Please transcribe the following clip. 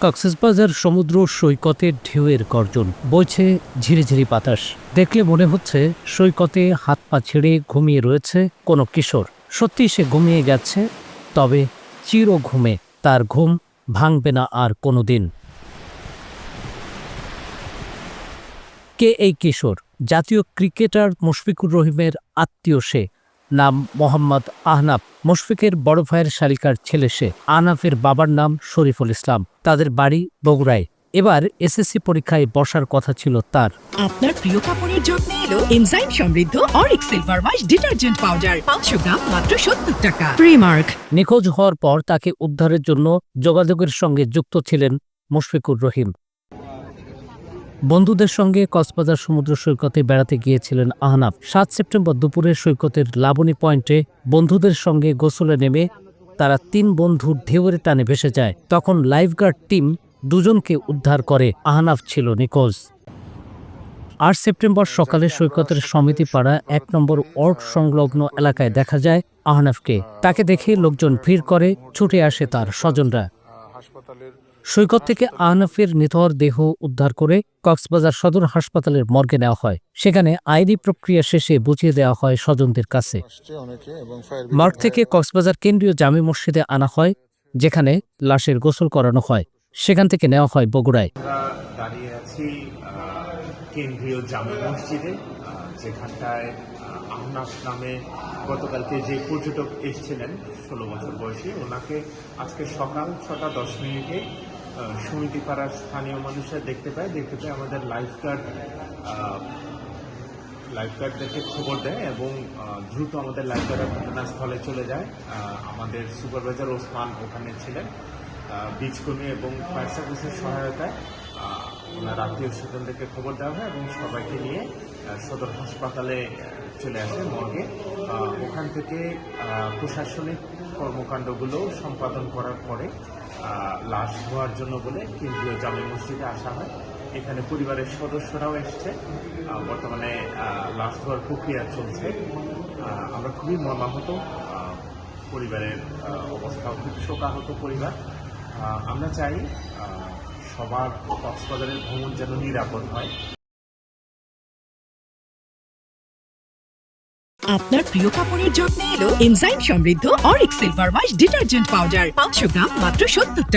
কক্সবাজার সমুদ্র সৈকতের ঢেউয়ের গর্জন, বইছে ঝিরিঝিরি বাতাস। দেখলে মনে হচ্ছে সৈকতে হাত পা ছেড়ে ঘুমিয়ে রয়েছে কোনো কিশোর। সত্যি সে ঘুমিয়ে গেছে, তবে চির ঘুমে তার ঘুম ভাঙবে না আর কোনো দিন কে এই কিশোর? জাতীয় ক্রিকেটার মুশফিকুর রহিমের আত্মীয় সে। নাম মোহাম্মদ আহনাফ। মুশফিকের বড় ভাইয়ের শালিকার ছেলে সে। আহনাফের বাবার নাম শরীফুল ইসলাম। তাদের বাড়ি বগুড়ায়। এবার এসএসসি পরীক্ষায় বসার কথা ছিল তার। আপনার প্রিয় কাপড়ের যত্নে এলো এনজাইম সমৃদ্ধ অরিক সিলভার ওয়াশ ডিটারজেন্ট পাউডার। পাঁচশো গ্রাম মাত্র সত্তর টাকা। প্রিমার্ক নিখোঁজ হওয়ার পর তাকে উদ্ধারের জন্য যোগাযোগের সঙ্গে যুক্ত ছিলেন মুশফিকুর রহিম। বন্ধুদের সঙ্গে কক্সবাজার সমুদ্র সৈকতে বেড়াতে গিয়েছিলেন আহনাফ। সাত সেপ্টেম্বর দুপুরে সৈকতের লাবণী পয়েন্টে বন্ধুদের সঙ্গে গোসলে নেমে তারা তিন বন্ধু ঢেউয়ের টানে ভেসে যায়। তখন লাইফগার্ড টিম দুজনকে উদ্ধার করে। আহনাফ ছিল নিখোঁজ। আট সেপ্টেম্বর সকালে সৈকতের সমিতি পাড়া এক নম্বর ওয়ার্ড সংলগ্ন এলাকায় দেখা যায় আহনাফকে। তাকে দেখে লোকজন ভিড় করে, ছুটে আসে তার স্বজনরা। সৈকত থেকে আহনাফের নিথর দেহ উদ্ধার করে কক্সবাজার সদর হাসপাতালের মর্গে নেওয়া হয়। সেখানে আইনি প্রক্রিয়া শেষে বুঝিয়ে দেওয়া হয় স্বজনদের কাছে। মর্গ থেকে কক্সবাজার কেন্দ্রীয় জামে মসজিদে আনা হয়, যেখানে লাশের গোসল করানো হয়। সেখান থেকে নেওয়া হয় বগুড়ায়। গতকালকে যে পর্যটক ষোলো বছর বয়সী, ওনাকে আজকে সকাল ছটা দশ মিনিটে আহ, সমিতি পাড়ার স্থানীয় মানুষরা দেখতে পায় দেখতে পায় আমাদের লাইফগার্ড লাইফগার্ডদেরকে খবর দেয় এবং দ্রুত আমাদের লাইফগার্ডের ঘটনাস্থলে চলে যায়। আমাদের সুপারভাইজার ওসমান ওখানে ছিলেন বীজকর্মী এবং ফায়ার সার্ভিসের সহায়তায় ওনার আত্মীয় স্বজনদেরকে খবর দেওয়া হয় এবং সবাইকে নিয়ে সদর হাসপাতালে চলে আসে মর্গে। ওখান থেকে প্রশাসনিক কর্মকাণ্ডগুলো সম্পাদন করার পরে লাশ ধোয়ার জন্য বলে কেন্দ্রীয় জামে মসজিদে আসা হয়। এখানে পরিবারের সদস্যরাও এসছে। বর্তমানে লাশ ধোয়ার প্রক্রিয়া চলছে। আমরা খুবই মর্মাহত। পরিবারের অবস্থা খুব শোকাহত পরিবার। আমরা চাই সবার কক্সবাজারের ভ্রমণ যেন নিরাপদ হয়। আপনার প্রিয় কাপড়ের যত্নে এলো এনজাইম সমৃদ্ধ অরিক সিলভার ওয়াশ ডিটারজেন্ট পাউডার। পাঁচশো গ্রাম মাত্র সত্তর টাকা।